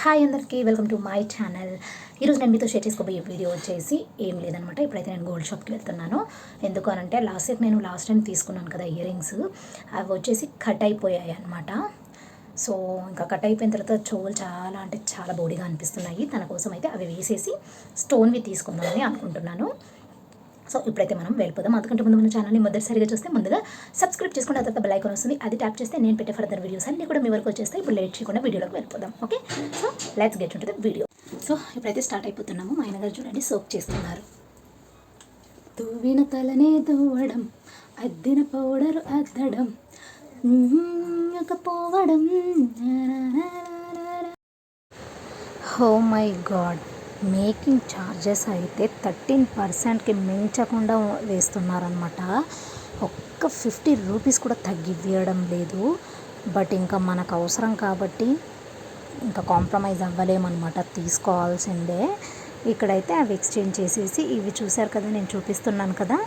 Hi అందరికీ welcome to my channel. ఈరోజు నేను మీతో షేర్ చేసుకోబోయే వీడియో వచ్చేసి ఏం లేదనమాట ఇప్పుడైతే నేను గోల్డ్ షాప్కి వెళ్తున్నాను. ఎందుకు అనంటే లాస్ట్ ఇయర్ నేను లాస్ట్ టైం తీసుకున్నాను కదా ఇయర్ రింగ్స్ అవి వచ్చేసి కట్ అయిపోయాయి అనమాట సో ఇంకా కట్ అయిపోయిన తర్వాత చెవులు చాలా అంటే చాలా బోడీగా అనిపిస్తున్నాయి. తన కోసం అయితే అవి వేసేసి స్టోన్వి తీసుకుందామని అనుకుంటున్నాను. సో ఇప్పుడైతే మనం వెళ్ళిపోదాం. అందుకంటే ముందు మన ఛానల్ని మొదటిసారిగా చూస్తే ముందుగా సబ్స్క్రైబ్ చేసుకున్న తర్వాత బెల్ ఐకాన్ వస్తుంది. అది ట్యాప్ చేస్తే నేను పెట్టే ఫర్దర్ వీడియోస్ అన్ని కూడా మీ వరకు వచ్చేస్తే ఇప్పుడు లేట్ చేయకుండా వీడియోలోకి వెళ్ళిపోదాం. ఓకే సో లెట్స్ గెట్ ఉంటుంది వీడియో సో ఇప్పుడైతే స్టార్ట్ అయిపోతున్నాము. మా ఆయన గారు చూడండి సోప్ చేస్తున్నారు. దువ్విన తలనే దువ్వడం అద్దిన పౌడరు అద్దడం పోవడం oh my god making charges అయితే థర్టీన్ పర్సెంట్కి మించకుండా వేస్తున్నారనమాట ఒక్క ఫిఫ్టీ రూపీస్ కూడా తగ్గివ్వడం లేదు. బట్ ఇంకా మనకు అవసరం కాబట్టి ఇంకా కాంప్రమైజ్ అవ్వలేమన్నమాట తీసుకోవాల్సిందే. ఇక్కడైతే అవి ఎక్స్చేంజ్ చేసేసి ఇవి చూశారు కదా నేను చూపిస్తున్నాను కదా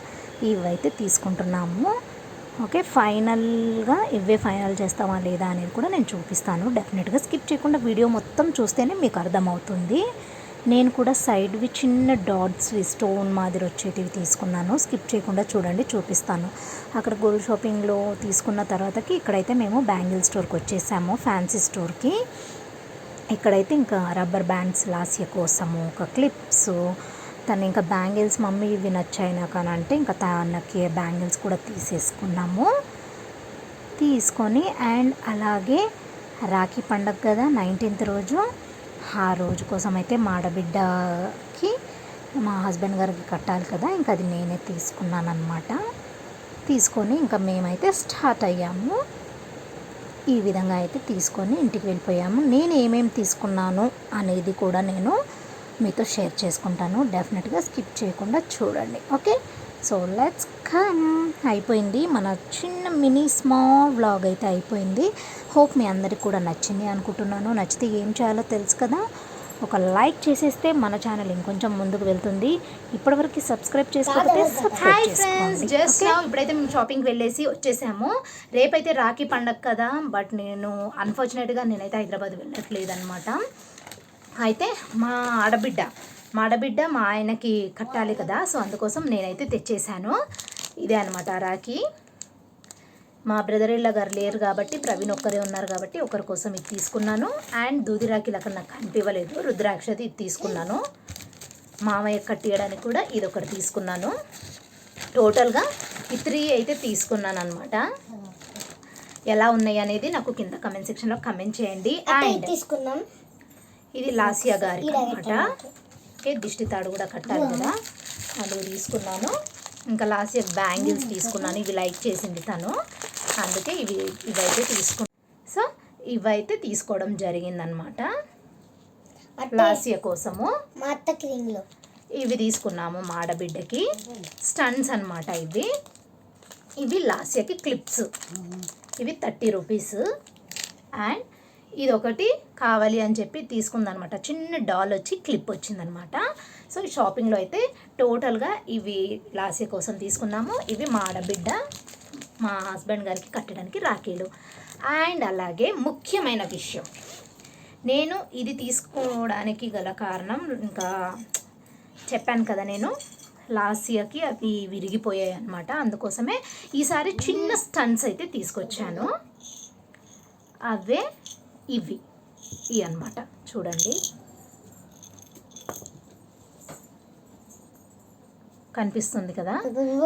ఇవైతే తీసుకుంటున్నాము. ఓకే ఫైనల్గా ఇవే ఫైనల్ చేస్తామా లేదా అనేది కూడా నేను చూపిస్తాను. డెఫినెట్గా స్కిప్ చేయకుండా వీడియో మొత్తం చూస్తేనే మీకు అర్థమవుతుంది. నేను కూడా సైడ్వి చిన్న డాట్స్వి స్టోన్ మాదిరి వచ్చేటివి తీసుకున్నాను. స్కిప్ చేయకుండా చూడండి చూపిస్తాను. అక్కడ గోల్డ్ షాపింగ్లో తీసుకున్న తర్వాతకి ఇక్కడైతే మేము బ్యాంగిల్ స్టోర్కి వచ్చేసాము ఫ్యాన్సీ స్టోర్కి. ఇక్కడైతే ఇంకా రబ్బర్ బ్యాండ్స్ లాస్య కోసము ఒక క్లిప్స్ తను ఇంకా బ్యాంగిల్స్ మమ్మీ ఇవి నచ్చాయి నాకు అని అంటే ఇంకా తనకి బ్యాంగిల్స్ కూడా తీసేసుకున్నాము. తీసుకొని అండ్ అలాగే రాఖీ పండగ కదా నైన్టీన్త్ రోజు. ఆ రోజు కోసం అయితే మాడబిడ్డకి మా హస్బెండ్ గారికి కట్టాలి కదా ఇంకా అది నేనే తీసుకున్నాను తీసుకొని ఇంకా మేమైతే స్టార్ట్ అయ్యాము. ఈ విధంగా అయితే తీసుకొని ఇంటికి వెళ్ళిపోయాము. నేను ఏమేమి తీసుకున్నాను అనేది కూడా నేను మీతో షేర్ చేసుకుంటాను. డెఫినెట్గా స్కిప్ చేయకుండా చూడండి. ఓకే? సో లెట్స్ కమ్ అయిపోయింది మన చిన్న మినీ స్మాల్ వ్లాగ్ అయితే అయిపోయింది. హోప్ మీ అందరికి కూడా నచ్చింది అనుకుంటున్నాను. నచ్చితే ఏం చేయాలో తెలుసు కదా? ఒక లైక్ చేసేస్తే మన ఛానల్ ఇంకొంచెం ముందుకు వెళ్తుంది. ఇప్పటివరకు సబ్స్క్రైబ్ చేసుకోకపోతే సబ్స్క్రైబ్ చేసుకోండి. జస్ట్ ఇప్పుడైతే మేము షాపింగ్కి వెళ్ళేసి వచ్చేసాము. రేపైతే రాఖీ పండగ కదా బట్ నేను అన్ఫార్చునేట్గా నేనైతే హైదరాబాద్ వెళ్ళట్లేదు అనమాట అయితే మా ఆడబిడ్డ మా ఆడబిడ్డ మా ఆయనకి కట్టాలి కదా సో అందుకోసం నేనైతే తెచ్చేసాను ఇదే అనమాట రాఖీ. మా బ్రదర్ ఇళ్ళ గారు లేరు కాబట్టి ప్రవీణ్ ఒక్కరే ఉన్నారు కాబట్టి ఒకరి కోసం ఇది తీసుకున్నాను. అండ్ దూది రాఖీలు అక్కడ నాకు కనిపించలేదు రుద్రాక్షది ఇది తీసుకున్నాను. మామయ్య కట్టియడానికి కూడా ఇది ఒకటి తీసుకున్నాను. టోటల్గా ఈ త్రీ అయితే తీసుకున్నాను అనమాట ఎలా ఉన్నాయి అనేది నాకు కింద కమెంట్ సెక్షన్లో కమెంట్ చేయండి. అండ్ తీసుకున్నాం. ఇది లాసియా గారి అనమాట దిష్టి తాడు కూడా కట్టాలి కదా. అది తీసుకున్నాను. ఇంకా లాసియా బ్యాంగిల్స్ తీసుకున్నాను. ఇవి లైక్ చేసింది తను. అందుకే ఇవి ఇవైతే తీసుకున్నాను సో ఇవైతే తీసుకోవడం జరిగిందనమాట. లాసియా కోసము. మా అత్త క్రీమ్లో ఇవి తీసుకున్నాము మా ఆడబిడ్డకి. స్టన్స్ అనమాట ఇవి. ఇవి లాస్యకి క్లిప్స్. ఇవి థర్టీ రూపీస్. అండ్ ఇది ఒకటి కావాలి అని చెప్పి తీసుకుందనమాట. చిన్న డాల్ వచ్చి క్లిప్ వచ్చిందనమాట. సో ఈ షాపింగ్లో అయితే టోటల్గా ఇవి లాస్య కోసం తీసుకున్నాము. ఇవి మా ఆడబిడ్డ మా హస్బెండ్ గారికి కట్టడానికి రాఖీలు. అండ్ అలాగే ముఖ్యమైన విషయం. నేను ఇది తీసుకోవడానికి గల కారణం ఇంకా చెప్పాను కదా నేను లాస్ట్ ఇయర్కి అవి విరిగిపోయాయి అనమాట అందుకోసమే ఈసారి చిన్న స్టన్స్ అయితే తీసుకొచ్చాను. అవే ఇవి. ఇవి అనమాట చూడండి. కనిపిస్తుంది కదా?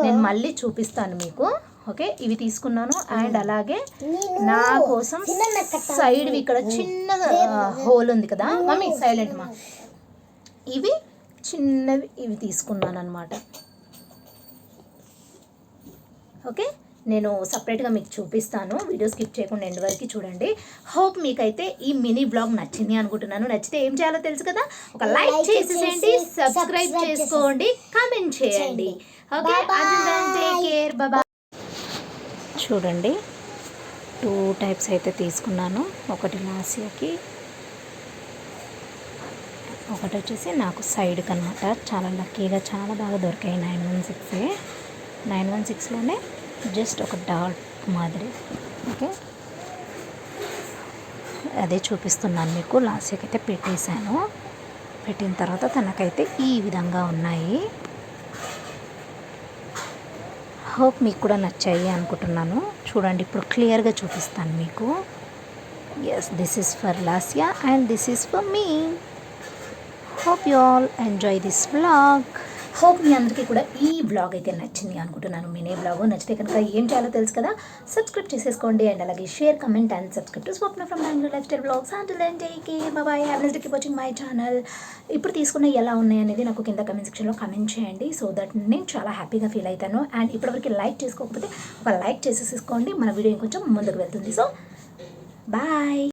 నేను మళ్ళీ చూపిస్తాను మీకు. ఓకే? ఇవి తీసుకున్నాను. అండ్ అలాగే నా కోసం సైడ్ ఇక్కడ చిన్న హోల్ ఉంది కదా? మమ్మీ సైలెంట్ మా. ఇవి చిన్నవి ఇవి తీసుకున్నాను అనమాట ఓకే? నేను సపరేట్గా మీకు చూపిస్తాను. వీడియో స్కిప్ చేయకుండా ఎండ్ వరకు చూడండి. హోప్ మీకైతే ఈ మినీ బ్లాగ్ నచ్చింది అనుకుంటున్నాను. నచ్చితే ఏం చేయాలో తెలుసు కదా? ఒక లైక్ చేసేసేయండి సబ్స్క్రైబ్ చేసుకోండి కామెంట్ చేయండి. ఓకే? టేక్ కేర్ బాబా చూడండి. టూ టైప్స్ అయితే తీసుకున్నాను. ఒకటి లాసియాకి ఒకటి వచ్చేసి నాకు సైడ్కి అనమాట చాలా లక్కీగా చాలా బాగా దొరికాయి nine one six. Nine one సిక్స్లోనే just ఒక డాట్ మాదిరి. ఓకే? అదే చూపిస్తున్నాను మీకు. లాస్ట్కి అయితే పెట్టేశాను. పెట్టిన తర్వాత తనకైతే ఈ విధంగా ఉన్నాయి. హోప్ మీకు కూడా నచ్చాయి అనుకుంటున్నాను. చూడండి ఇప్పుడు క్లియర్గా చూపిస్తాను మీకు. Yes this is for Lasya and this is for me hope you all enjoy this vlog hope మీ అందరికీ కూడా ఈ బ్లాగ్ అయితే నచ్చింది అనుకుంటున్నాను. మినీ బ్లాగ్ నచ్చితే కనుక ఏం చేయాలో తెలుసు కదా? సబ్స్క్రైబ్ చేసేసుకోండి అండ్ అలాగే share comment and subscribe to Swapna from Bangalore lifestyle blogs and then take bye have keep watching my channel ఇప్పుడు తీసుకున్న ఎలా ఉన్నాయి అనేది నాకు కింద కమెంట్ సెక్షన్లో కమెంట్ చేయండి. సో దట్ నేను చాలా హ్యాపీగా ఫీల్ అవుతాను. అండ్ ఇప్పటివరకు లైక్ చేసుకోకపోతే ఒక లైక్ చేసేసుకోండి మన వీడియో ఇంకొంచెం ముందుకు వెళ్తుంది. So bye